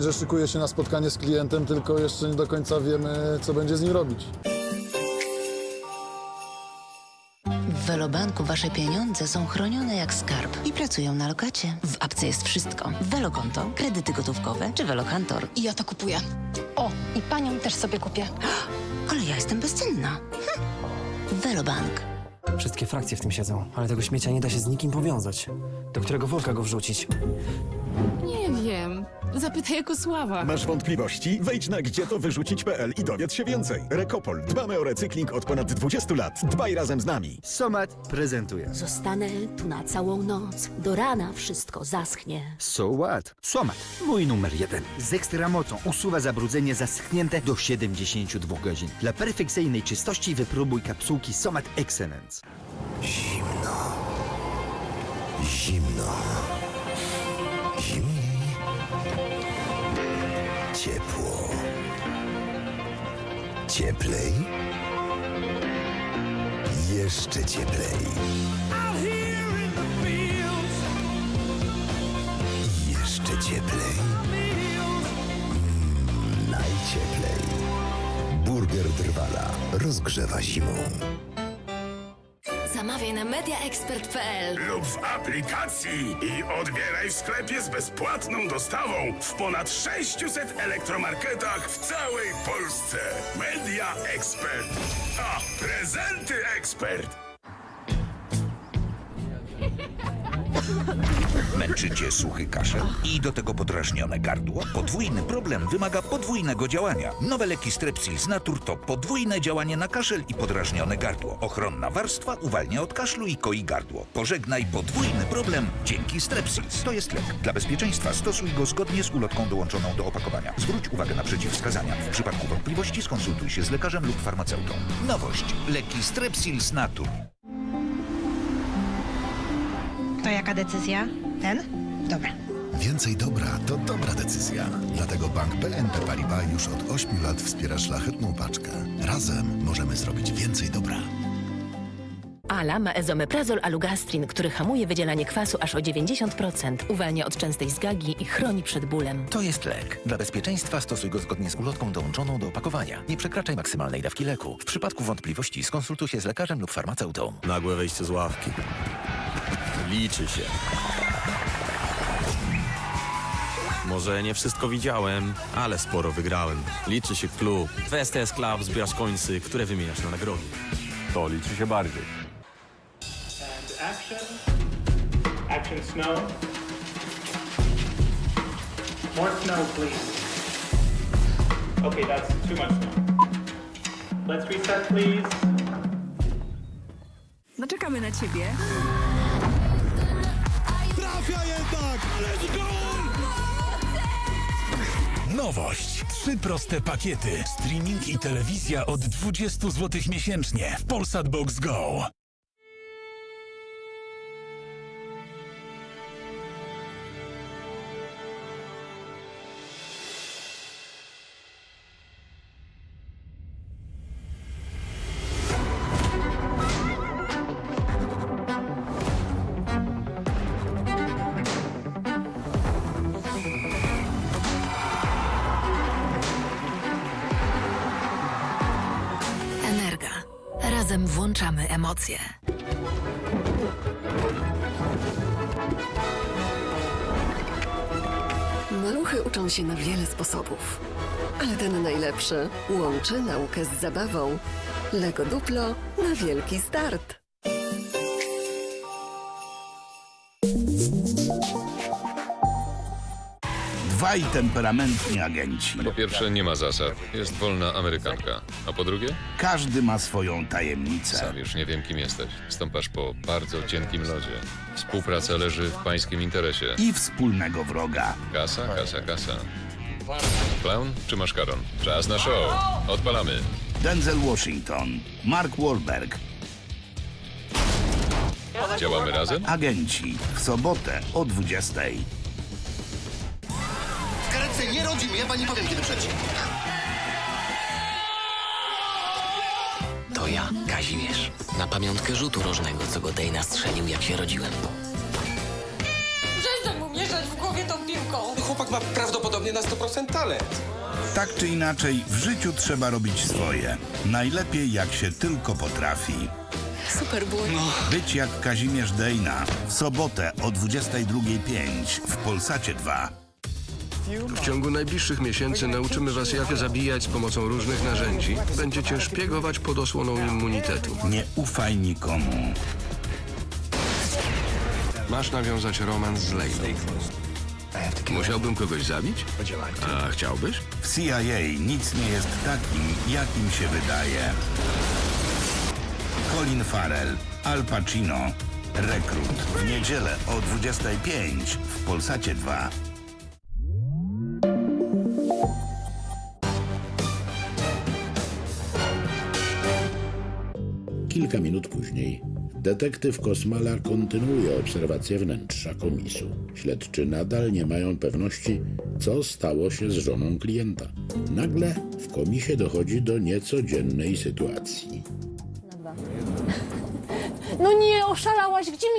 że szykuje się na spotkanie z klientem, tylko jeszcze nie do końca wiemy, co będzie z nim robić. W Velobanku wasze pieniądze są chronione jak skarb i pracują na lokacie. W apce jest wszystko. Velokonto, kredyty gotówkowe czy Velokantor. I ja to kupuję. O, i panią też sobie kupię. Ale ja jestem bezcenna. Hm. Velobank. Wszystkie frakcje w tym siedzą, ale tego śmiecia nie da się z nikim powiązać. Do którego worka go wrzucić? Nie wiem. Zapytaj Jakosława. Masz wątpliwości? Wejdź na gdzietowyrzucić.pl i dowiedz się więcej. Rekopol. Dbamy o recykling od ponad 20 lat. Dbaj razem z nami. Somat prezentuje. Zostanę tu na całą noc. Do rana wszystko zaschnie. So what? Somat. Mój numer jeden. Z ekstra mocą usuwa zabrudzenie zaschnięte do 72 godzin. Dla perfekcyjnej czystości wypróbuj kapsułki Somat Excellence. Zimno. Zimno. Ciepło. Cieplej. Jeszcze cieplej. Jeszcze cieplej. Mm, najcieplej. Burger Drwala rozgrzewa zimą. Zamawiaj na mediaexpert.pl. lub w aplikacji i odbieraj w sklepie z bezpłatną dostawą w ponad 600 elektromarketach w całej Polsce. Media Expert. A prezenty ekspert. Męczy cię suchy kaszel i do tego podrażnione gardło? Podwójny problem wymaga podwójnego działania. Nowe leki Strepsils Natur to podwójne działanie na kaszel i podrażnione gardło. Ochronna warstwa uwalnia od kaszlu i koi gardło. Pożegnaj podwójny problem dzięki Strepsils. To jest lek. Dla bezpieczeństwa stosuj go zgodnie z ulotką dołączoną do opakowania. Zwróć uwagę na przeciwwskazania. W przypadku wątpliwości skonsultuj się z lekarzem lub farmaceutą. Nowość. Leki Strepsils Natur. To jaka decyzja? Ten? Dobra. Więcej dobra to dobra decyzja. Dlatego Bank BNP Paribas już od 8 lat wspiera szlachetną paczkę. Razem możemy zrobić więcej dobra. Ala ma ezomeprazol alugastrin, który hamuje wydzielanie kwasu aż o 90%, uwalnia od częstej zgagi i chroni przed bólem. To jest lek. Dla bezpieczeństwa stosuj go zgodnie z ulotką dołączoną do opakowania. Nie przekraczaj maksymalnej dawki leku. W przypadku wątpliwości skonsultuj się z lekarzem lub farmaceutą. Nagłe wejście z ławki. Liczy się. Może nie wszystko widziałem, ale sporo wygrałem. Liczy się klub. W STS Club zbierasz końcy, które wymieniasz na nagrody. To liczy się bardziej. Action. Action snow. More snow, please. Okay, that's too much snow. Let's reset, please. No czekamy na ciebie. Nowość. Trzy proste pakiety. Streaming i telewizja od 20 zł miesięcznie w Polsat Box Go. Razem włączamy emocje. Maluchy uczą się na wiele sposobów. Ale ten najlepszy łączy naukę z zabawą. Lego Duplo na wielki start. Dwaj temperamentni agenci. Po pierwsze, nie ma zasad. Jest wolna Amerykanka. A po drugie, Każdy ma swoją tajemnicę. sam już nie wiem, kim jesteś. Stąpasz po bardzo cienkim lodzie. Współpraca leży w pańskim interesie. I wspólnego wroga. Kasa, kasa, kasa. Clown czy maszkaron? Czas na show. Odpalamy. Denzel Washington, Mark Wahlberg, Działamy razem? agenci. W sobotę o 20. Rodzimy, ja pani powiem kiedy przejdzie. To ja, Kazimierz. Na pamiątkę rzutu rożnego, co go tej nastrzelił, jak się rodziłem. Przestań mu mieszać w głowie tą piłką. Chłopak ma prawdopodobnie na 100% talent. Tak czy inaczej, w życiu trzeba robić swoje. Najlepiej jak się tylko potrafi. Super było. Być jak Kazimierz Dejna. W sobotę o 22.05 w Polsacie 2. W ciągu najbliższych miesięcy nauczymy was, jak zabijać z pomocą różnych narzędzi. Będziecie szpiegować pod osłoną immunitetu. Nie ufaj nikomu. Masz nawiązać romans z Leilą. Musiałbym kogoś zabić? A chciałbyś? W CIA nic nie jest takim, jakim się wydaje. Colin Farrell, Al Pacino, Rekrut. W niedzielę o 25 w Polsacie 2. Kilka minut później detektyw Kosmala kontynuuje obserwację wnętrza komisu. Śledczy nadal nie mają pewności, co stało się z żoną klienta. Nagle w komisie dochodzi do niecodziennej sytuacji. No nie, oszalałaś, gdzie mi